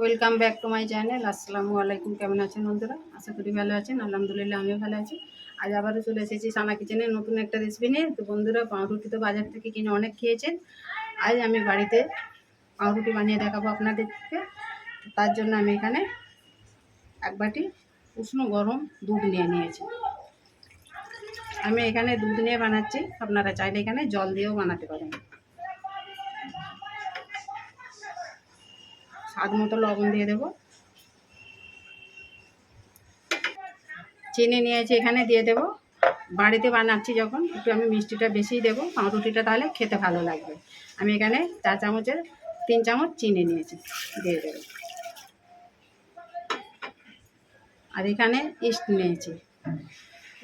Welcome back to my channel আসসালামু আলাইকুম কেমন আছেন বন্ধুরা? আশা করি ভালো আছেন। আলহামদুলিল্লাহ, আমিও ভালো আছি। আজ আবারও চলে এসেছি সানা কিচেনে নতুন একটা রেসিপি নিয়ে। তো বন্ধুরা, পাউরুটি তো বাজার থেকে কিনে অনেক খেয়েছেন। আজ আমি বাড়িতে পাউরুটি বানিয়ে দেখাবো আপনাদেরকে। তার জন্য আমি এখানে এক বাটি উষ্ণ গরম দুধ নিয়ে নিয়েছি। আমি এখানে দুধ নিয়ে বানাচ্ছি। আপনারা চাইলে এখানে জল দিয়েও বানাতে পারেন। স্বাদ মতো লবণ দিয়ে দেবো। চিনি নিয়েছি এখানে দিয়ে দেবো। বাড়িতে বানাচ্ছি যখন, একটু আমি মিষ্টিটা বেশিই দেবো, পাউরুটিটা তাহলে খেতে ভালো লাগবে। আমি এখানে চা চামচের তিন চামচ চিনি নিয়েছি, দিয়ে দেবো। আর এখানে ইস্ট নিয়েছি।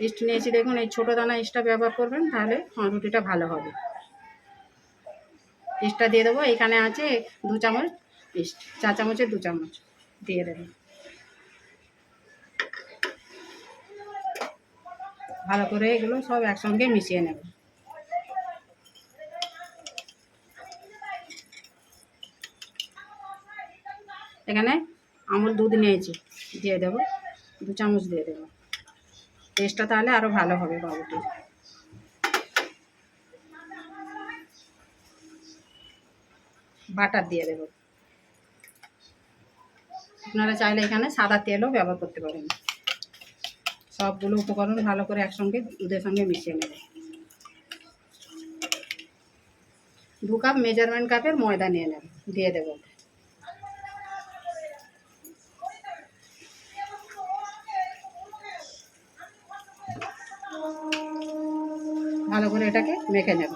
ইস্ট নিয়েছি, দেখুন, এই ছোটো দানা ইস্টটা ব্যবহার করবেন, তাহলে পাউরুটিটা ভালো হবে। ইস্টটা দিয়ে দেবো, এখানে আছে দু চামচ ইস্ট চা চামচের দু চামচ। দিয়ে দেবেন ভালো করে এগুলো সব একসঙ্গে মিশিয়ে নেব। এখানে আমুল দুধ নিয়েছি, দিয়ে দেবো। দু চামচ দিয়ে দেবো। টেস্টটা তাহলে আরও ভালো হবে বাবুটির বাটার দিয়ে দেবো। আপনারা চাইলে এখানে সাদা তেলও ব্যবহার করতে পারেন। সবগুলো উপকরণ ভালো করে একসঙ্গে, দুধের সঙ্গে মিশিয়ে নেব। দু কাপ মেজারমেন্ট কাপের ময়দা নিয়ে নেব দিয়ে দেব। ভালো করে এটাকে মেখে নেব।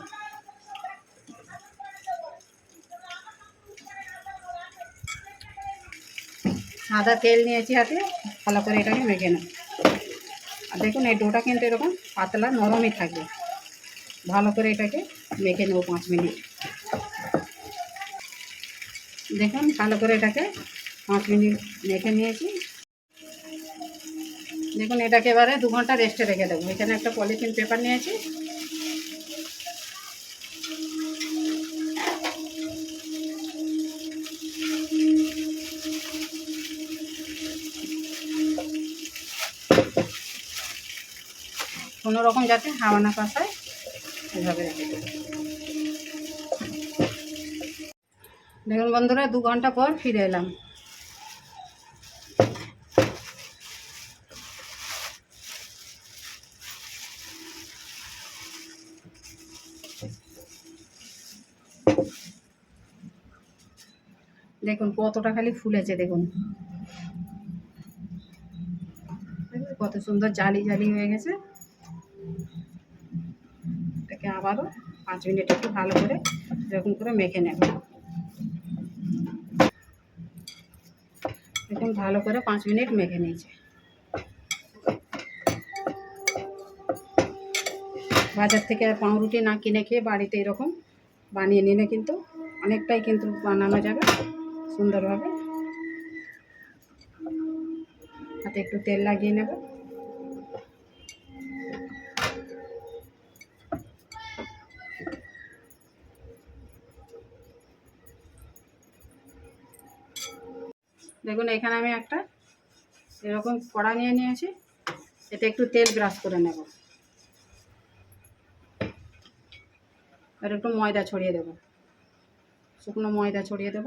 সাদা তেল নিয়েছি হাতে, ভালো করে এটাকে মেখে নেব। আর দেখুন, এই ডোটা কিন্তু এরকম পাতলা, নরমই থাকবে। ভালো করে এটাকে মেখে নেব পাঁচ মিনিট। দেখুন, ভালো করে এটাকে পাঁচ মিনিট মেখে নিয়েছি। দেখুন, এটাকে এবারে দু ঘণ্টা রেস্টে রেখে দেবো। এখানে একটা পলিথিন পেপার নিয়েছি। কোনো রকম যাতে হাওয়া না পাসায় এভাবে রেখে দেবো। দেখুন বন্ধুরা, দু ঘণ্টা পর ফিরে এলাম। দেখুন, কতটা খালি ফুলেছে, দেখুন। কত সুন্দর জালি জালি হয়ে গেছে। আবারও পাঁচ মিনিট একটু ভালো করে এরকম করে মেখে নেব। দেখুন ভালো করে পাঁচ মিনিট মেখে নিয়েছে। বাজার থেকে পাউরুটি না কিনে খেয়ে বাড়িতে এরকম বানিয়ে নিলে কিন্তু অনেকটাই কিন্তু বানানো যাবে সুন্দরভাবে। হাতে একটু তেল লাগিয়ে নেব। দেখুন, এখানে আমি একটা এরকম কড়া নিয়ে নিয়েছি। এতে একটু তেল ব্রাশ করে নেব। আর একটু ময়দা ছড়িয়ে দেব। শুকনো ময়দা ছড়িয়ে দেব।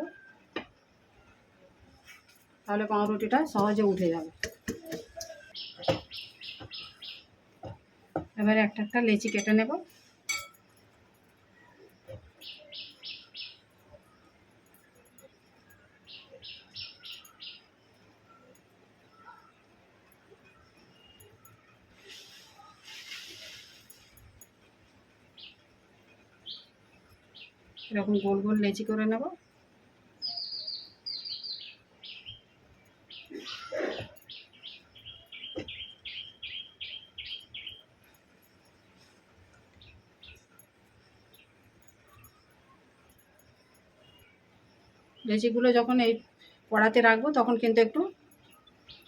তাহলে পাউরুটিটা সহজে উঠে যাবে। এবারে একটা একটা লেচি কেটে নেব। এরকম গোল গোল লেচি করে নেব। লেচিগুলো যখন এই কড়াতে রাখব, তখন কিন্তু একটু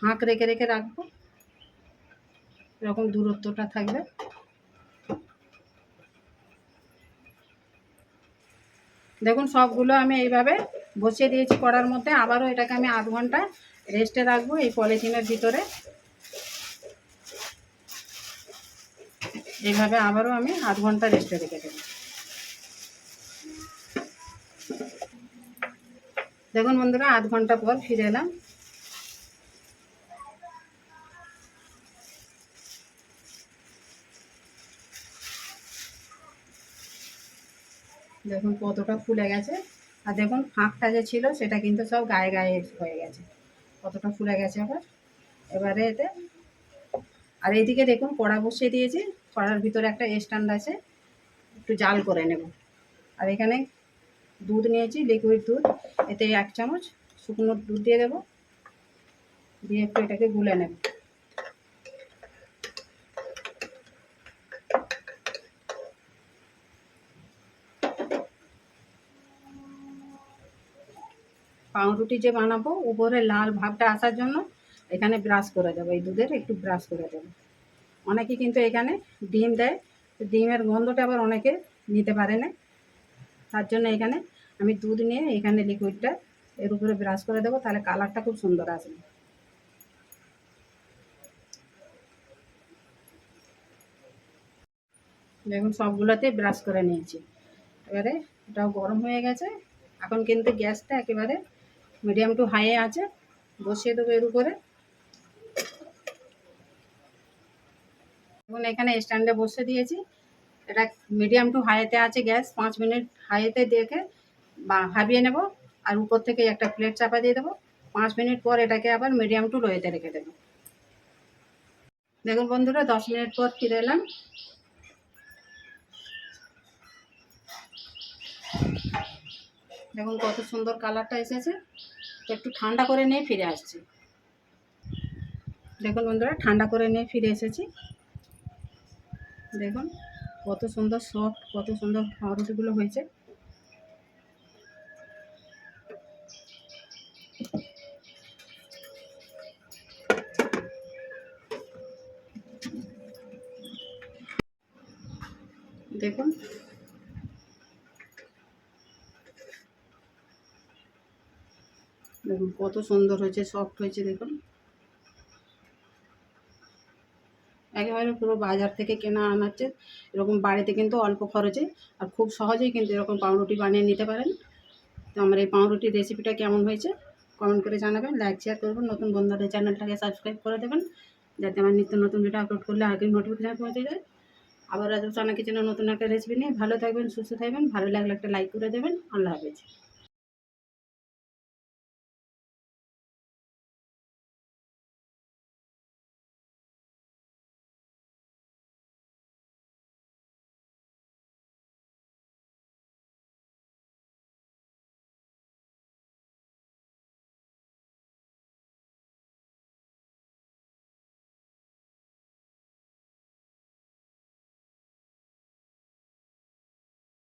হাঁক রেখে রেখে রাখব। এরকম দূরত্বটা থাকবে। দেখুন সবগুলো আমি এইভাবে বসিয়ে দিয়েছি কড়ার মধ্যে। আবারও এটাকে আমি আধ ঘণ্টা রেস্টে রাখব এই পলিথিনের ভিতরে। এইভাবে আবারও আমি আধ ঘণ্টা রেস্টে রেখে দেব। দেখুন বন্ধুরা, আধ ঘণ্টা পর ফিরে এলাম। দেখুন কতটা ফুলে গেছে। আর দেখুন ফাঁকটা যে ছিল, সেটা কিন্তু সব গায়ে গায়ে হয়ে গেছে। কতটা ফুলে গেছে আবার। এবারে এতে আর এইদিকে দেখুন কড়া বসিয়ে দিয়েছি। কড়ার ভিতরে একটা স্ট্যান্ড আছে, একটু জাল করে নেব। আর এখানে দুধ নিয়েছি লিকুইড দুধ। এতে এক চামচ শুকনো দুধ দিয়ে দেবো। দিয়ে একটু এটাকে গুলে নেব। পাউরুটি যে বানাবো, উপরে লাল ভাবটা আসার জন্য এখানে ব্রাশ করে দেবো, এই দুধের একটু ব্রাশ করে দেবো। অনেকে কিন্তু এখানে ডিম দেয় ডিমের গন্ধটা আবার অনেকে নিতে পারে না। তার জন্য এখানে আমি দুধ নিয়ে এখানে লিকুইডটা এর উপরে ব্রাশ করে দেবো, তাহলে কালারটা খুব সুন্দর আসবে। দেখুন, সবগুলোতে ব্রাশ করে নিয়েছি। এবারে এটাও গরম হয়ে গেছে, এখন কিন্তু গ্যাসটা একেবারে মিডিয়াম টু হাইয়ে আছে, বসিয়ে দেবো এর উপরে। এখন এখানে স্ট্যান্ডে বসে দিয়েছি। এটা মিডিয়াম টু হাইতে আছে গ্যাস, পাঁচ মিনিট হাইতে দেখে বা ভাবিয়ে নেব, আর উপর থেকে একটা প্লেট চাপা দিয়ে দেবো। পাঁচ মিনিট পর এটাকে আবার মিডিয়াম টু লোয়েতে রেখে দেবো। দেখুন বন্ধুরা, দশ মিনিট পর ফিরে এলাম। দেখুন কত সুন্দর কালারটা এসেছে। একটু ঠান্ডা করে নিয়ে ফিরে আসছি। দেখুন বন্ধুরা, ঠান্ডা করে নিয়ে ফিরে এসেছি। দেখুন কত সুন্দর সফট কত সুন্দর পাউরুটিগুলো হয়েছে। দেখুন দেখুন কত সুন্দর হয়েছে সফট হয়েছে, দেখুন। একেবারে পুরো বাজার থেকে কেনা আনাচ্ছে এরকম বাড়িতে কিন্তু অল্প খরচে, আর খুব সহজেই কিন্তু এরকম পাউরুটি বানিয়ে নিতে পারেন। তো আমার এই পাউরুটির রেসিপিটা কেমন হয়েছে কমেন্ট করে জানাবেন। লাইক শেয়ার করবেন। নতুন বন্ধুদের চ্যানেলটাকে সাবস্ক্রাইব করে দেবেন, যাতে আমার নিত্য নতুন ভিডিও আপলোড করলে আগে নোটিফিকেশান পৌঁছে যায়। আবার আজ চানা কিচেনের নতুন একটা রেসিপি নিয়ে ভালো থাকবেন, সুস্থ থাকবেন। ভালো লাগলে একটা লাইক করে দেবেন। আল্লাহ হাফেজ।